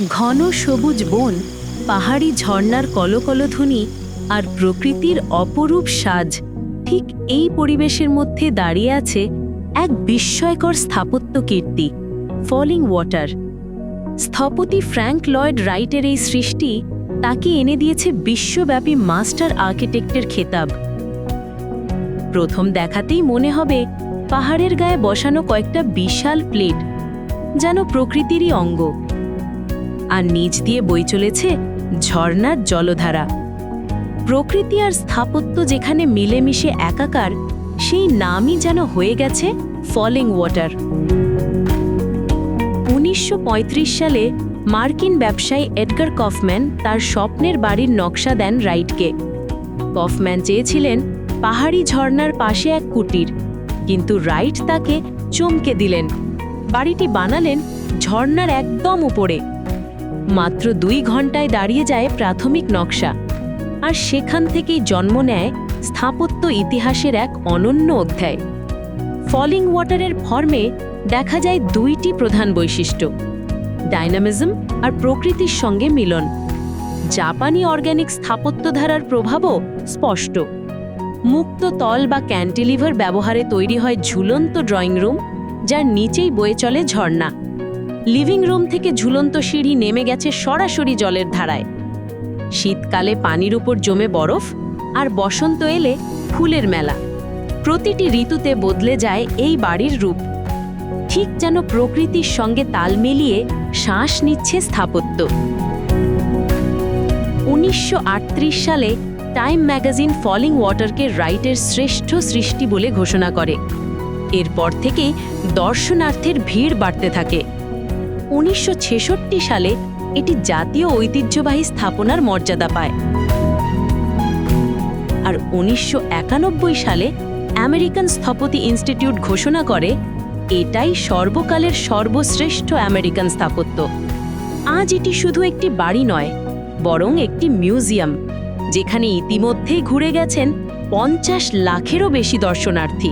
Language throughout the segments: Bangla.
ঘন সবুজ বন, পাহাড়ি ঝর্নার কলকলধ্বনি আর প্রকৃতির অপরূপ সাজ ঠিক এই পরিবেশের মধ্যে দাঁড়িয়ে আছে এক বিস্ময়কর স্থাপত্য কীর্তি, ফলিং ওয়াটার। স্থপতি ফ্র্যাঙ্ক লয়েড রাইটের এই সৃষ্টি তাকে এনে দিয়েছে বিশ্বব্যাপী মাস্টার আর্কিটেক্টের খেতাব। প্রথম দেখাতেই মনে হবে পাহাড়ের গায়ে বসানো কয়েকটা বিশাল প্লেট, যেন প্রকৃতিরই অঙ্গ। আর নিচ দিয়ে বই চলেছে ঝর্ণার জলধারা। প্রকৃতি আর স্থাপত্য যেখানে মিলেমিশে একাকার, সেই নামই যেন হয়ে গেছে ফলিং ওয়াটার। উনিশশো পঁয়ত্রিশ সালে মার্কিন ব্যবসায়ী এডগার কফম্যান তার স্বপ্নের বাড়ির নকশা দেন রাইটকে। কফম্যান চেয়েছিলেন পাহাড়ি ঝর্ণার পাশে এক কুটির, কিন্তু রাইট তাকে চমকে দিলেন। বাড়িটি বানালেন ঝর্ণার একদম উপরে। মাত্র দুই ঘন্টায় দাঁড়িয়ে যায় প্রাথমিক নকশা। আর সেখান থেকেই জন্ম নেয় স্থাপত্য ইতিহাসের এক অনন্য অধ্যায়। ফলিং ওয়াটারের ফর্মে দেখা যায় দুইটি প্রধান বৈশিষ্ট্য, ডাইনামিজম আর প্রকৃতির সঙ্গে মিলন। জাপানি অর্গ্যানিক স্থাপত্য ধারার প্রভাবও স্পষ্ট। মুক্ত তল বা ক্যান্টিলিভার ব্যবহারে তৈরি হয় ঝুলন্ত ড্রয়িং রুম যার নিচেই বয়ে চলে ঝর্ণা। লিভিং রুম থেকে ঝুলন্ত সিঁড়ি নেমে গেছে সরাসরি জলের ধারায়। শীতকালে পানির উপর জমে বরফ আর বসন্ত এলে ফুলের মেলা। প্রতিটি ঋতুতে বদলে যায় এই বাড়ির রূপ। ঠিক যেন প্রকৃতির সঙ্গে তাল মিলিয়ে শ্বাস নিচ্ছে স্থাপত্য। উনিশশো আটত্রিশ সালে টাইম ম্যাগাজিন ফলিং ওয়াটারকে রাইটের শ্রেষ্ঠ সৃষ্টি বলে ঘোষণা করে। এরপর থেকেই দর্শনার্থের ভিড় বাড়তে থাকে। উনিশশো ছেষট্টি সালে এটি জাতীয় ঐতিহ্যবাহী স্থাপনার মর্যাদা পায়। আর উনিশশো একানব্বই সালে আমেরিকান স্থপতি ইনস্টিটিউট ঘোষণা করে, এটাই সর্বকালের সর্বশ্রেষ্ঠ আমেরিকান স্থাপত্য। আজ এটি শুধু একটি বাড়ি নয়, বরং একটি মিউজিয়াম, যেখানে ইতিমধ্যেই ঘুরে গেছেন পঞ্চাশ লাখেরও বেশি দর্শনার্থী।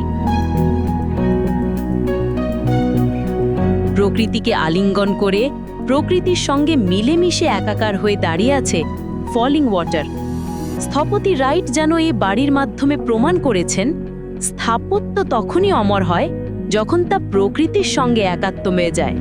প্রকৃতিকে আলিঙ্গন করে প্রকৃতির সঙ্গে মিলেমিশে একাকার হয়ে দাঁড়িয়ে আছে ফলিং ওয়াটার। স্থপতি রাইট যেন এ বাড়ির মাধ্যমে প্রমাণ করেছেন, স্থাপত্য তখনই অমর হয় যখন তা প্রকৃতির সঙ্গে একাত্ম হয়ে যায়।